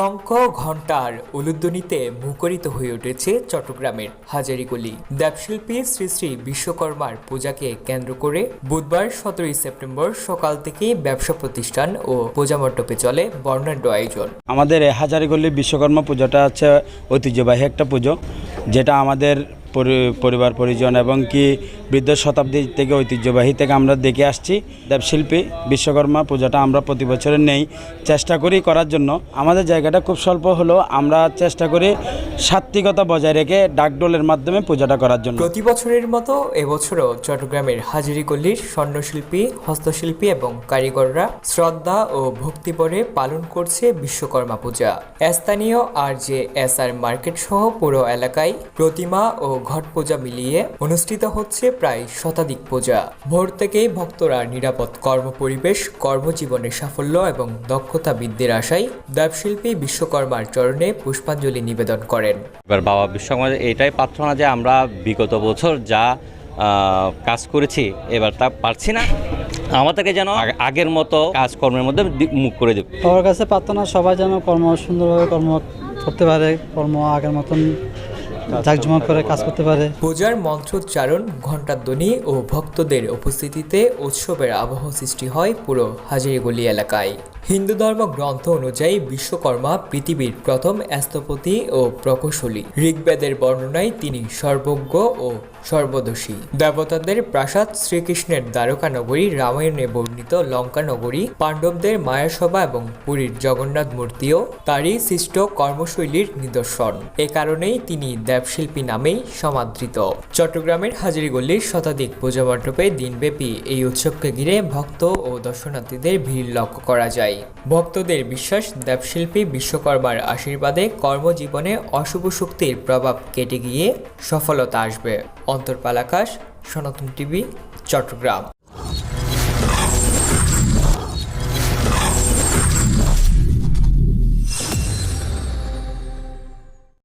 শঙ্খ ঘণ্টার উলুধ্বনিতে মুখরিত হয়ে উঠেছে চট্টগ্রামের হাজারিগলি। দেবশিল্পী শ্রী শ্রী বিশ্বকর্মার পূজাকে কেন্দ্র করে বুধবার সতেরোই সেপ্টেম্বর সকাল থেকে ব্যবসা প্রতিষ্ঠান ও পূজা মণ্ডপে চলে বর্ণাঢ্য আয়োজন। আমাদের এই হাজারিগল্লি বিশ্বকর্মা পূজাটা হচ্ছে ঐতিহ্যবাহী একটা পুজো, যেটা আমাদের পরিবার, পরিজন এবং কি বৃদ্ধ শতাব্দী থেকে ঐতিহ্যবাহী থেকে আমরা দেখে আসছি। দেবশিল্পী বিশ্বকর্মা পূজাটা আমরা প্রতি বছরে নেই। চেষ্টা করি করার জন্য। আমাদের জায়গাটা খুব স্বল্প হলেও আমরা চেষ্টা করি সাত্বিকতা বজায় রেখে ডাকডোলের মাধ্যমে পূজাটা করার জন্য। প্রতি বছরের মতো এবছরও চট্টগ্রামের হাজারিগল্লির স্বর্ণশিল্পী, হস্তশিল্পী এবং কারিগররা শ্রদ্ধা ও ভক্তিভরে পালন করছে বিশ্বকর্মা পূজা। স্থানীয় R J S R market সহ পুরো এলাকায় প্রতিমা ও ঘট পূজা মিলিয়ে অনুষ্ঠিত হচ্ছে প্রায় শতাধিক পূজা। ভোর থেকেই ভক্তরা নিরাপদ কর্মপরিবেশ কর্মজীবনের সাফল্য এবং দক্ষতা বৃদ্ধির আশায় দেবশিল্পী বিশ্বকর্মার চরণে পুষ্পাঞ্জলি নিবেদন করেন। এবার বাবা বিশ্বকর্মা এটাই প্রার্থনা যে আমরা বিগত বছর যা কাজ করেছি এবার তা পারছি না। আমাদেরকে যেন আগের মতো কাজকর্মের মধ্যে মুখ করে দেবে। সবার কাছে প্রার্থনা সবাই যেন কর্ম সুন্দরভাবে কর্ম করতে পারে কর্ম আগের মতন জাঁকজমক করে কাজ করতে পারে। পূজার মন্ত্রোচ্চারণ, ঘণ্টাধ্বনি ও ভক্তদের উপস্থিতিতে উৎসবের আবহ সৃষ্টি হয় পুরো হাজারিগলি এলাকায়। হিন্দু ধর্ম গ্রন্থ অনুযায়ী বিশ্বকর্মা পৃথিবীর প্রথম স্থপতি ও প্রকৌশলী। ঋগ্বেদের বর্ণনায় তিনি সর্বজ্ঞ ও সর্বদোষী। দেবতাদের প্রাসাদ শ্রীকৃষ্ণের দ্বারকা নগরী রামায়ণে বর্ণিত লঙ্কা নগরী পাণ্ডবদের মায়াসভা এবং পুরীর জগন্নাথ মূর্তিও তারই সৃষ্ট কর্মশৈলীর নিদর্শন। এ কারণেই তিনি দেবশিল্পী নামেই সমাদৃত। চট্টগ্রামের হাজারিগল্লির শতাধিক পূজা মণ্ডপে দিনব্যাপী এই উৎসবকে ঘিরে ভক্ত ও দর্শনার্থীদের ভিড় লক্ষ্য করা যায়। ভক্তদের বিশ্বাস, দেবশিল্পী বিশ্বকর্মার আশীর্বাদে কর্মজীবনে অশুভ শক্তির প্রভাব কেটে গিয়ে সফলতা আসবে। অন্তর্পালাকাশ সনাতন টিভি, চট্টগ্রাম।